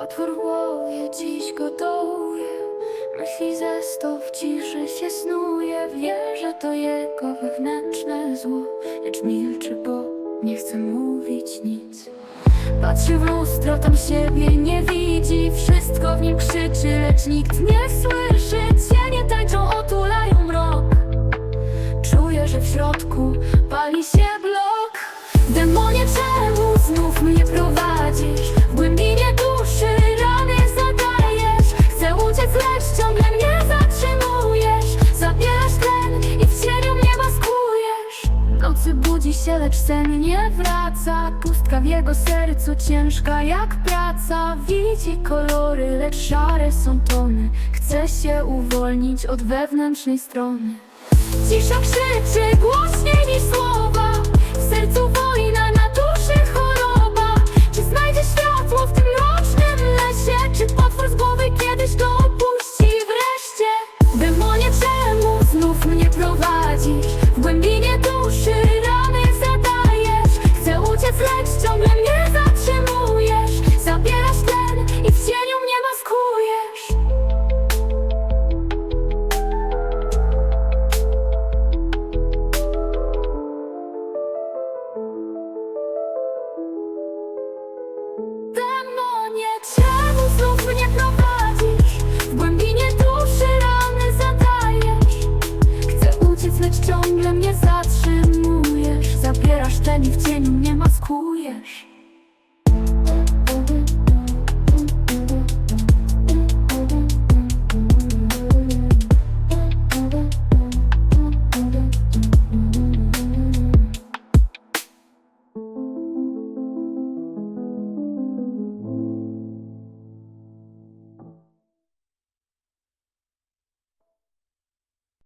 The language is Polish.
Otwór głowie dziś gotowy. Myśli ze sto w ciszy się snuje. Wie, że to jego wewnętrzne zło. Lecz milczy, bo nie chce mówić nic. Patrzy w lustro, tam siebie nie widzi. Wszystko w nim krzyczy, lecz nikt nie słyszy nocy budzi się, lecz sen nie wraca. Pustka w jego sercu ciężka jak praca. Widzi kolory, lecz szare są tony. Chce się uwolnić od wewnętrznej strony. Cisza krzyczy głośniej